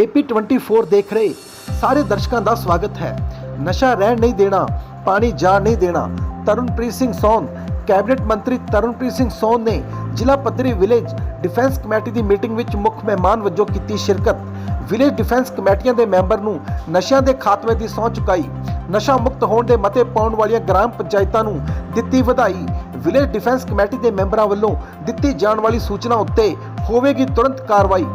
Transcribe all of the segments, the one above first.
AP24 ਦੇਖ ਰਹੇ। ਸਾਰੇ ਦਰਸ਼ਕਾਂ ਦਾ ਸਵਾਗਤ ਹੈ। ਨਸ਼ਾ ਰਹਿਣ ਨਹੀਂ ਦੇਣਾ, ਪਾਣੀ ਜਾਣ ਨਹੀਂ ਦੇਣਾ। ਤਰਨਪ੍ਰੀਤ ਸਿੰਘ ਸੌਨ, ਕੈਬਨਿਟ ਮੰਤਰੀ ਤਰਨਪ੍ਰੀਤ ਸਿੰਘ ਸੌਨ ਨੇ ਜ਼ਿਲ੍ਹਾ ਪੱਧਰੀ ਵਿਲੇਜ ਡਿਫੈਂਸ ਕਮੇਟੀ ਦੀ ਮੀਟਿੰਗ ਵਿੱਚ ਮੁੱਖ ਮਹਿਮਾਨ ਵਜੋਂ ਕੀਤੀ ਸ਼ਿਰਕਤ। ਵਿਲੇਜ ਡਿਫੈਂਸ ਕਮੇਟੀਆਂ ਦੇ ਮੈਂਬਰ ਨੂੰ ਨਸ਼ਿਆਂ ਦੇ ਖਾਤਮੇ ਦੀ ਸਹੁੰ ਚੁਕਾਈ। ਨਸ਼ਾ ਮੁਕਤ ਹੋਣ ਦੇ ਮਤੇ ਪਾਉਣ ਵਾਲੀਆਂ ਗ੍ਰਾਮ ਪੰਚਾਇਤਾਂ ਨੂੰ ਦਿੱਤੀ ਵਧਾਈ। ਵਿਲੇਜ ਡਿਫੈਂਸ ਕਮੇਟੀ ਦੇ ਮੈਂਬਰਾਂ ਵੱਲੋਂ ਦਿੱਤੀ ਜਾਣ ਵਾਲੀ ਸੂਚਨਾ ਉੱਤੇ ਹੋਵੇਗੀ ਤੁਰੰਤ ਕਾਰਵਾਈ।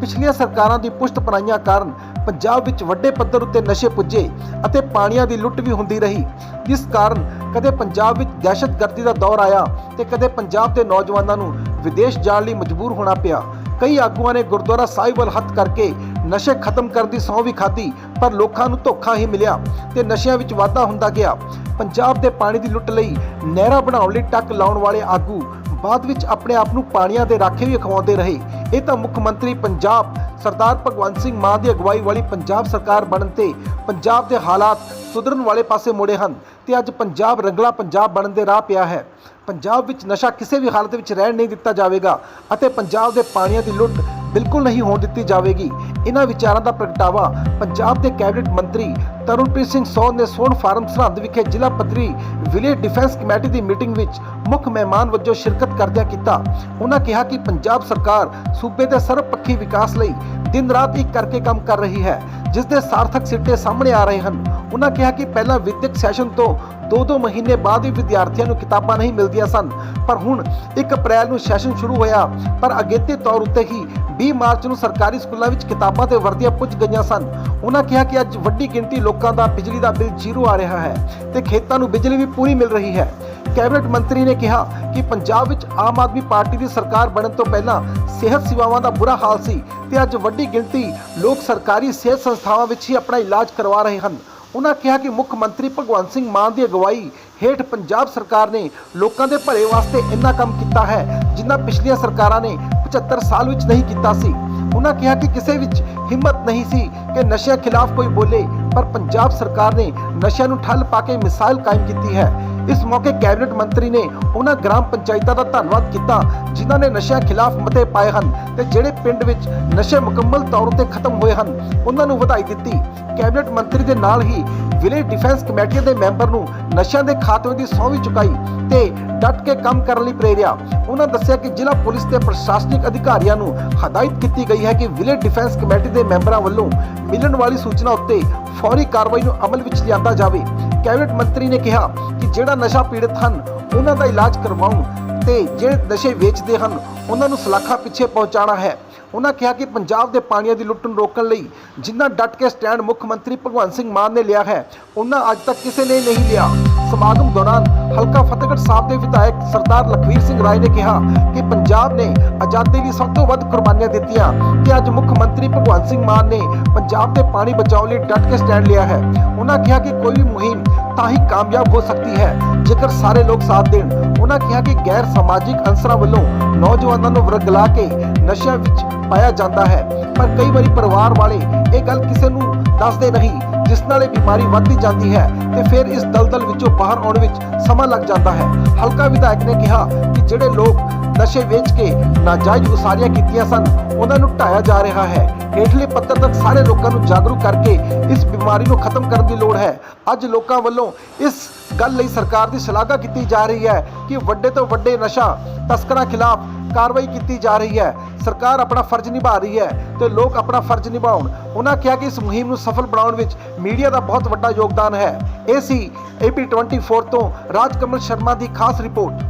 ਪਿਛਲੀਆਂ ਸਰਕਾਰਾਂ ਦੀ ਪੁਸ਼ਤ ਪਨਾਈਆਂ ਕਾਰਨ ਪੰਜਾਬ ਵਿੱਚ ਵੱਡੇ ਪੱਧਰ ਉੱਤੇ ਨਸ਼ੇ ਪੁੱਜੇ ਅਤੇ ਪਾਣੀਆਂ ਦੀ ਲੁੱਟ ਵੀ ਹੁੰਦੀ ਰਹੀ। ਜਿਸ ਕਾਰਨ ਕਦੇ ਪੰਜਾਬ ਵਿੱਚ ਦਹਿਸ਼ਤਗਰਦੀ ਦਾ ਦੌਰ ਆਇਆ ਤੇ ਕਦੇ ਪੰਜਾਬ ਦੇ ਨੌਜਵਾਨਾਂ ਨੂੰ ਵਿਦੇਸ਼ ਜਾਣ ਲਈ ਮਜਬੂਰ ਹੋਣਾ ਪਿਆ। ਕਈ ਆਗੂਆਂ ਨੇ ਗੁਰਦੁਆਰਾ ਸਾਹਿਬ ਵੱਲ ਹੱਥ ਕਰਕੇ ਨਸ਼ੇ ਖਤਮ ਕਰਨ ਦੀ ਸਹੁੰ ਵੀ ਖਾਧੀ, ਪਰ ਲੋਕਾਂ ਨੂੰ ਧੋਖਾ ਹੀ ਮਿਲਿਆ ਤੇ ਨਸ਼ਿਆਂ ਵਿੱਚ ਵਾਧਾ ਹੁੰਦਾ ਗਿਆ। ਪੰਜਾਬ ਦੇ ਪਾਣੀ ਦੀ ਲੁੱਟ ਲਈ ਨਹਿਰਾਂ ਬਣਾਉਣ ਲਈ ਟੱਕ ਲਾਉਣ ਵਾਲੇ ਆਗੂ ਬਾਅਦ ਵਿੱਚ ਆਪਣੇ ਆਪ ਨੂੰ ਪਾਣੀਆਂ ਦੇ ਰਾਖੇ ਵੀ ਅਖਵਾਉਂਦੇ ਰਹੇ। ਇਹ ਤਾਂ ਮੁੱਖ ਮੰਤਰੀ ਪੰਜਾਬ ਸਰਦਾਰ ਭਗਵੰਤ ਸਿੰਘ ਮਾਨ ਦੀ ਅਗਵਾਈ ਵਾਲੀ ਪੰਜਾਬ ਸਰਕਾਰ ਬਣਨ ਤੇ ਪੰਜਾਬ ਦੇ ਹਾਲਾਤ ਸੁਧਰਨ ਵਾਲੇ ਪਾਸੇ ਮੁੜੇ ਹਨ ਤੇ ਅੱਜ ਪੰਜਾਬ ਰੰਗਲਾ ਪੰਜਾਬ ਬਣਨ ਦੇ ਰਾਹ ਪਿਆ ਹੈ। ਪੰਜਾਬ ਵਿੱਚ ਨਸ਼ਾ ਕਿਸੇ ਵੀ ਹਾਲਤ ਵਿੱਚ ਰਹਿਣ ਨਹੀਂ ਦਿੱਤਾ ਜਾਵੇਗਾ ਅਤੇ ਪੰਜਾਬ ਦੇ ਪਾਣੀਆਂ ਦੀ ਲੁੱਟ ਬਿਲਕੁਲ ਨਹੀਂ ਹੋਣ ਦਿੱਤੀ ਜਾਵੇਗੀ। ਇਹਨਾਂ ਵਿਚਾਰਾਂ ਦਾ ਪ੍ਰਗਟਾਵਾ ਪੰਜਾਬ ਦੇ ਕੈਬਨਿਟ ਮੰਤਰੀ ਤਰੁਣਪ੍ਰੀਤ ਸਿੰਘ ਸੌਨ ਨੇ ਸੋਨ ਫਾਰਮ ਸਰਹੰਦ ਵਿਖੇ ਜ਼ਿਲ੍ਹਾ ਪੱਧਰੀ ਵਿਲੇਜ ਡਿਫੈਂਸ ਕਮੇਟੀ ਦੀ ਮੀਟਿੰਗ ਵਿੱਚ ਮੁੱਖ ਮਹਿਮਾਨ ਵਜੋਂ ਸ਼ਿਰਕਤ ਕਰਦਿਆਂ ਕੀਤਾ। ਉਹਨਾਂ ਕਿਹਾ ਕਿ ਪੰਜਾਬ ਸਰਕਾਰ ਸੂਬੇ ਦੇ ਸਰਬਪੱਖੀ ਵਿਕਾਸ ਲਈ ਦਿਨ ਰਾਤ ਇੱਕ ਕਰਕੇ ਕੰਮ ਕਰ ਰਹੀ ਹੈ, ਜਿਸ ਦੇ ਸਾਰਥਕ ਸਿੱਟੇ ਸਾਹਮਣੇ ਆ ਰਹੇ ਹਨ। ਉਹਨਾਂ ਕਿਹਾ ਕਿ ਪਹਿਲਾਂ ਵਿਦਿਅਕ ਸੈਸ਼ਨ ਤੋਂ 2-2 ਮਹੀਨੇ ਬਾਅਦ ਵੀ ਵਿਦਿਆਰਥੀਆਂ ਨੂੰ ਕਿਤਾਬਾਂ ਨਹੀਂ ਮਿਲਦੀਆਂ ਸਨ। ਪਰ ਹੁਣ 1 ਅਪ੍ਰੈਲ ਨੂੰ ਸੈਸ਼ਨ ਸ਼ੁਰੂ ਹੋਇਆ। ਪਰ ਅਗੇਤੇ ਤੌਰ ਉੱਤੇ ਹੀ 20 ਮਾਰਚ ਨੂੰ ਸਰਕਾਰੀ ਸਕੂਲਾਂ ਵਿੱਚ ਕਿਤਾਬਾਂ ਤੇ ਵਰਦੀਆਂ ਪੁੱਜ ਗਈਆਂ ਸਨ। ਉਹਨਾਂ ਕਿਹਾ ਕਿ ਅੱਜ ਵੱਡੀ ਗਿਣਤੀ ਲੋਕਾਂ ਦਾ ਬਿਜਲੀ ਦਾ ਬਿੱਲ ਜ਼ੀਰੋ ਆ ਰਿਹਾ ਹੈ ਤੇ ਖੇਤਾਂ ਨੂੰ ਬਿਜਲੀ ਵੀ ਪੂਰੀ ਮਿਲ ਰਹੀ ਹੈ। ਕੈਬਨਿਟ ਮੰਤਰੀ ਨੇ ਕਿਹਾ ਕਿ ਪੰਜਾਬ ਵਿੱਚ ਆਮ ਆਦਮੀ ਪਾਰਟੀ ਦੀ ਸਰਕਾਰ ਬਣਨ ਤੋਂ ਪਹਿਲਾਂ ਸਿਹਤ ਸੇਵਾਵਾਂ ਦਾ ਬੁਰਾ ਹਾਲ ਸੀ ਤੇ ਅੱਜ ਵੱਡੀ ਗਿਣਤੀ ਲੋਕ ਸਰਕਾਰੀ ਸਿਹਤ ਸੰਸਥਾਵਾਂ ਵਿੱਚ ਹੀ ਆਪਣਾ ਇਲਾਜ ਕਰਵਾ ਰਹੇ ਹਨ। ਉਹਨਾਂ ਕਿਹਾ ਕਿ ਮੁੱਖ ਮੰਤਰੀ ਭਗਵੰਤ ਸਿੰਘ ਮਾਨ ਦੀ ਅਗਵਾਈ ਹੇਠ ਪੰਜਾਬ ਸਰਕਾਰ ਨੇ ਲੋਕਾਂ ਦੇ ਭਲੇ ਵਾਸਤੇ ਇੰਨਾ ਕੰਮ ਕੀਤਾ ਹੈ, ਜਿੰਨਾ ਪਿਛਲੀਆਂ ਸਰਕਾਰਾਂ ਨੇ 75 ਸਾਲ ਵਿੱਚ ਨਹੀਂ ਕੀਤਾ ਸੀ। ਉਹਨਾਂ ਕਿਹਾ ਕਿ ਕਿਸੇ ਵਿੱਚ ਹਿੰਮਤ ਨਹੀਂ ਸੀ ਕਿ ਨਸ਼ਿਆਂ ਖਿਲਾਫ ਕੋਈ ਬੋਲੇ। ਪਰ ਪੰਜਾਬ ਸਰਕਾਰ ਨੇ ਨਸ਼ਿਆਂ ਨੂੰ ਠੱਲ ਪਾ ਕੇ ਮਿਸਾਲ ਕਾਇਮ ਕੀਤੀ ਹੈ। ਇਸ ਮੌਕੇ ਕੈਬਨਿਟ ਮੰਤਰੀ ਨੇ ਉਹਨਾਂ ਗ੍ਰਾਮ ਪੰਚਾਇਤਾਂ ਦਾ ਧੰਨਵਾਦ ਕੀਤਾ, ਜਿਨ੍ਹਾਂ ਨੇ ਨਸ਼ਿਆਂ ਖਿਲਾਫ ਮਤੇ ਪਾਏ ਹਨ ਤੇ ਜਿਹੜੇ ਪਿੰਡ ਵਿੱਚ ਨਸ਼ੇ ਮੁਕੰਮਲ ਤੌਰ ਤੇ ਖਤਮ ਹੋਏ ਹਨ, ਉਹਨਾਂ ਨੂੰ ਵਧਾਈ ਦਿੱਤੀ। ਕੈਬਨਿਟ ਮੰਤਰੀ ਦੇ ਨਾਲ ਹੀ ਵਿਲੇਜ ਡਿਫੈਂਸ ਕਮੇਟੀ ਦੇ ਮੈਂਬਰ ਨੂੰ ਨਸ਼ਿਆਂ ਦੇ ਖਾਤਮੇ ਦੀ ਸਹੁੰ ਵੀ ਚੁਕਾਈ ਤੇ ਡਟ ਕੇ ਕੰਮ ਕਰਨ ਲਈ ਪ੍ਰੇਰਿਆ। ਉਹਨਾਂ ਦੱਸਿਆ ਕਿ ਜ਼ਿਲ੍ਹਾ ਪੁਲਿਸ ਤੇ ਪ੍ਰਸ਼ਾਸਨਿਕ ਅਧਿਕਾਰੀਆਂ ਨੂੰ ਹਦਾਇਤ ਕੀਤੀ ਗਈ ਹੈ ਕਿ ਵਿਲੇਜ ਡਿਫੈਂਸ ਕਮੇਟੀ ਦੇ ਮੈਂਬਰਾਂ ਵੱਲੋਂ ਮਿਲਣ ਵਾਲੀ ਸੂਚਨਾ ਉੱਤੇ ਫੌਰੀ ਕਾਰਵਾਈ ਨੂੰ ਅਮਲ ਵਿੱਚ ਲਿਆਂਦਾ ਜਾਵੇ। ਕੈਬਨਿਟ ਮੰਤਰੀ ਨੇ ਕਿਹਾ ਕਿ ਜਿਹੜਾ ਨਸ਼ਾ ਪੀੜਤ ਹਨ, ਉਹਨਾਂ ਦਾ ਇਲਾਜ ਕਰਵਾਉਣ ਤੇ ਜਿਹੜੇ ਨਸ਼ੇ ਵੇਚਦੇ ਹਨ, ਉਹਨਾਂ ਨੂੰ ਸਲਾਖਾਂ ਪਿੱਛੇ ਪਹੁੰਚਾਉਣਾ ਹੈ। ਉਹਨਾਂ ਕਿਹਾ ਕਿ ਪੰਜਾਬ ਦੇ ਪਾਣੀਆਂ ਦੀ ਲੁੱਟ ਨੂੰ ਰੋਕਣ ਲਈ ਜਿੰਨਾ ਡਟ ਕੇ ਸਟੈਂਡ ਮੁੱਖ ਮੰਤਰੀ ਭਗਵੰਤ ਸਿੰਘ ਮਾਨ ਨੇ ਲਿਆ ਹੈ ਉਹਨਾਂ ਅੱਜ ਤੱਕ ਕਿਸੇ ਨੇ ਨਹੀਂ ਲਿਆ। ਸਮਾਗਮ ਦੌਰਾਨ ਹਲਕਾ ਫਤਿਹਗੜ੍ਹ ਸਾਹਿਬ ਦੇ ਵਿਧਾਇਕ ਸਰਦਾਰ ਲਖਵੀਰ ਸਿੰਘ ਰਾਏ ਨੇ ਕਿਹਾ ਕਿ ਪੰਜਾਬ ਨੇ ਆਜ਼ਾਦੀ ਲਈ ਸਭ ਤੋਂ ਵੱਧ ਕੁਰਬਾਨੀਆਂ ਦਿੱਤੀਆਂ ਤੇ ਅੱਜ ਮੁੱਖ ਮੰਤਰੀ ਭਗਵੰਤ ਸਿੰਘ ਮਾਨ ਨੇ ਪੰਜਾਬ ਦੇ ਪਾਣੀ ਬਚਾਓ ਲਈ ਡਟ ਕੇ ਸਟੈਂਡ ਲਿਆ ਹੈ। ਉਹਨਾਂ ਕਿਹਾ ਕਿ ਕੋਈ ਵੀ ਮੁਹਿੰਮ ਤਾਂ ਹੀ ਕਾਮਯਾਬ ਹੋ ਸਕਦੀ ਹੈ। ਜੇਕਰ ਸਾਰੇ ਲੋਕ ਸਾਥ ਦੇਣ, ਉਹਨਾਂ ਕਿਹਾ ਕਿ ਗੈਰ ਸਮਾਜਿਕ ਅੰਸਰਾਂ ਵੱਲੋਂ ਨੌਜਵਾਨਾਂ ਨੂੰ ਵਰਗਲਾ ਕੇ ਨਸ਼ਿਆਂ ਵਿੱਚ ਪਾਇਆ ਜਾਂਦਾ ਹੈ। ਪਰ ਕਈ ਵਾਰੀ ਪਰਿਵਾਰ ਵਾਲੇ ਇਹ ਗੱਲ ਕਿਸੇ ਨੂੰ ਦੱਸਦੇ ਨਹੀਂ ਜਿਸ ਨਾਲ ਇਹ ਬਿਮਾਰੀ ਵੱਧਦੀ ਜਾਂਦੀ ਹੈ ਤੇ ਫਿਰ ਇਸ ਦਲਦਲ ਵਿੱਚੋਂ ਬਾਹਰ ਆਉਣ ਵਿੱਚ ਸਮਾਂ ਲੱਗ ਜਾਂਦਾ ਹੈ। ਹਲਕਾ ਵਿਧਾਇਕ ਨੇ ਕਿਹਾ ਕਿ ਜਿਹੜੇ ਲੋਕ ਨਸ਼ੇ ਵੇਚ ਕੇ ਨਾਜਾਇਜ਼ ਉਸਾਰੀਆਂ ਕੀਤੀਆਂ ਸਨ, ਉਹਨਾਂ ਨੂੰ ਢਾਇਆ ਜਾ ਰਿਹਾ ਹੈ। ਹੇਠਲੇ ਪੱਧਰ ਤੱਕ ਸਾਰੇ ਲੋਕਾਂ ਨੂੰ ਜਾਗਰੂਕ ਕਰਕੇ ਇਸ ਬਿਮਾਰੀ ਨੂੰ ਖਤਮ ਕਰਨ ਦੀ ਲੋੜ ਹੈ। ਅੱਜ ਲੋਕਾਂ ਵੱਲੋਂ ਇਸ ਗੱਲ ਲਈ ਸਰਕਾਰ ਦੀ ਸ਼ਲਾਘਾ ਕੀਤੀ ਜਾ ਰਹੀ ਹੈ ਕਿ ਵੱਡੇ ਤੋਂ ਵੱਡੇ ਨਸ਼ਾ ਤਸਕਰਾਂ ਖਿਲਾਫ ਕਾਰਵਾਈ ਕੀਤੀ ਜਾ ਰਹੀ ਹੈ। ਸਰਕਾਰ ਆਪਣਾ ਫਰਜ਼ ਨਿਭਾ ਰਹੀ ਹੈ ਤੇ ਲੋਕ ਆਪਣਾ ਫਰਜ਼ ਨਿਭਾਉਣ। ਉਹਨਾਂ ਕਿਹਾ ਕਿ ਇਸ ਮੁਹਿੰਮ ਨੂੰ ਸਫਲ ਬਣਾਉਣ ਵਿੱਚ ਮੀਡੀਆ ਦਾ ਬਹੁਤ ਵੱਡਾ ਯੋਗਦਾਨ ਹੈ। ਇਹ ਸੀ AP24 ਤੋਂ ਰਾਜ ਕਮਲ ਸ਼ਰਮਾ ਦੀ ਖਾਸ ਰਿਪੋਰਟ।